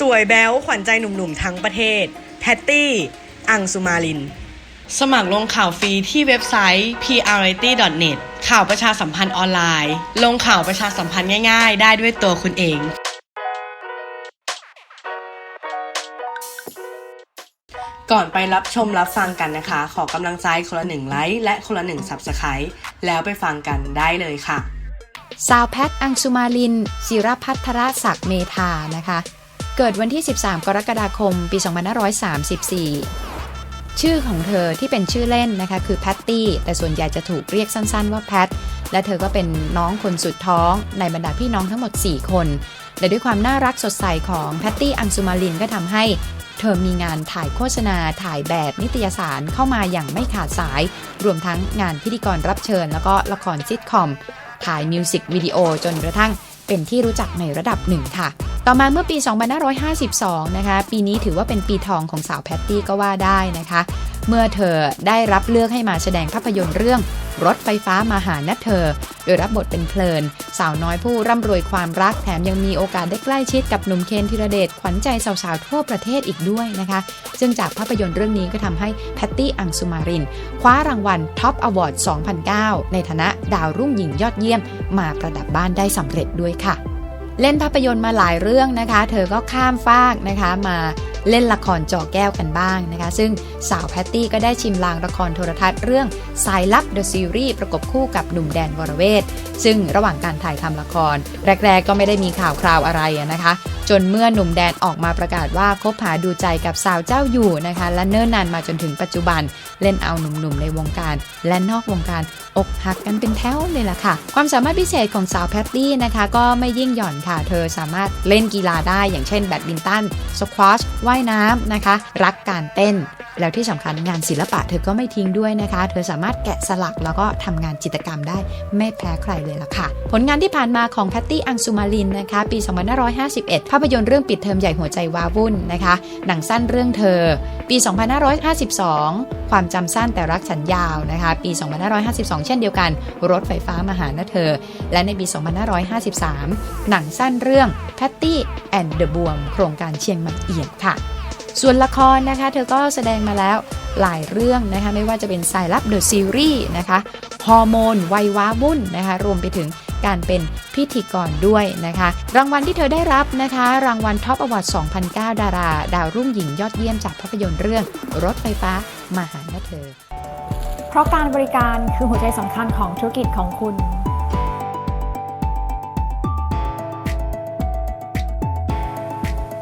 สวยแบ้วขวัญใจหนุ่มๆทั้งประเทศ แพตตี้ อังสุมาลิน สมัครลงข่าวฟรีที่เว็บไซต์ prity.net ข่าวประชาสัมพันธ์ออนไลน์ ลงข่าวประชาสัมพันธ์ง่ายๆ ได้ด้วยตัวคุณเองก่อนไปรับชมรับฟังกันนะคะ ขอกำลังใจคนละหนึ่งไลค์และคนละหนึ่ง Subscribe แล้วไปฟังกันได้เลยค่ะ สาวแพทอังสุมาลิน ศิรพัทรศักดิ์เมธานะคะ เกิดวันที่ 13 กรกฎาคม ปี 2534 ชื่อของเธอที่เป็นชื่อเล่นนะคะคือแพตตี้ แต่ส่วนใหญ่จะถูกเรียกสั้นๆว่าแพท และเธอก็เป็นน้องคนสุดท้องในบรรดาพี่น้องทั้งหมด 4 คนและด้วยความน่ารักสดใสของแพตตี้อังสุมาลินก็ทำให้เธอมีงานถ่ายโฆษณาถ่ายแบบนิตยสารเข้ามาอย่างไม่ขาดสาย รวมทั้งงานพิธีกรรับเชิญ แล้วก็ละครซิทคอม ถ่ายมิวสิกวิดีโอจนกระทั่งเป็นที่รู้จักในระดับหนึ่งค่ะ ต่อมาเมื่อปี 2552 นะคะ ปีนี้ถือว่าเป็นปีทองของสาวแพตตี้ก็ว่าได้นะคะ เมื่อเธอได้รับเลือกให้มาแสดงภาพยนตร์เรื่องรถไฟฟ้ามาหานะเธอ โดยรับบทเป็นเพลิน สาวน้อยผู้ร่ำรวยความรักแถมยังมีโอกาสได้ใกล้ชิดกับหนุ่มเคนธีรเดชขวัญใจสาวๆทั่วประเทศอีกด้วยนะคะ ซึ่งจากภาพยนตร์เรื่องนี้ก็ทำให้แพตตี้อังสุมาริน คว้ารางวัล Top Award 2009 ในฐานะดาวรุ่งหญิงยอดเยี่ยมมาประดับบ้านได้สำเร็จด้วยค่ะ เล่นภาพยนตร์มาหลายเรื่องนะคะ เธอก็ข้ามฟากนะคะมาเล่นละครจอแก้วกันบ้างนะคะ ซึ่งสาวแพตตี้ก็ได้ชิมลางละครโทรทัศน์เรื่องสายลับเดอะซีรีส์ประกบคู่กับหนุ่มแดนวรเวท ซึ่งระหว่างการถ่ายทำละคร แรก ๆ ก็ไม่ได้มีข่าวคราวอะไรนะคะ จนเมื่อหนุ่มแดนออกมาประกาศว่าคบหาดูใจกับสาวเจ้าอยู่นะคะ และเนิ่นนานมาจนถึงปัจจุบัน เล่นเอาหนุ่มๆในวงการ และนอกวงการอกหักกันเป็นแถวเลยล่ะค่ะ ความสามารถพิเศษของสาวแพตตี้นะคะ ก็ไม่ยิ่งหย่อนค่ะเธอสามารถเล่นกีฬาได้อย่างเช่นแบดมินตันสควอชว่ายน้ำนะคะ รักการเต้น แล้วที่สำคัญงานศิลปะเธอก็ไม่ทิ้งด้วยนะคะ เธอสามารถแกะสลักแล้วก็ทำงานจิตรกรรมได้ไม่แพ้ใครเลยล่ะค่ะ ผลงานที่ผ่านมาของแพตตี้อังสุมาลินนะคะ ปี 2551 ภาพยนตร์เรื่องปิดเทอมใหญ่หัวใจวาวุ่นนะคะ หนังสั้นเรื่องเธอ ปี 2552 ความจำสั้นแต่รักฉันยาวนะคะ ปี 2552 เช่นเดียวกัน รถไฟฟ้ามาหานะเธอ และในปี 2553 หนังสั้นเรื่อง Patty and the Boom โครงการเชียงใหม่เอี่ยมค่ะ ส่วนละครนะคะ เธอก็แสดงมาแล้วหลายเรื่องนะคะ ไม่ว่าจะเป็นสายลับเดอะซีรีส์นะคะฮอร์โมนวัยว้าวุ่นนะคะ รวมไปถึงการเป็นพิธีกรด้วยนะคะ รางวัลที่เธอได้รับนะคะ รางวัลท็อปอวอร์ด2009 ดารา ดาวรุ่งหญิงยอดเยี่ยมจากภาพยนตร์เรื่องรถไฟฟ้ามาหาเธอ เพราะการบริการคือหัวใจสำคัญของธุรกิจของคุณ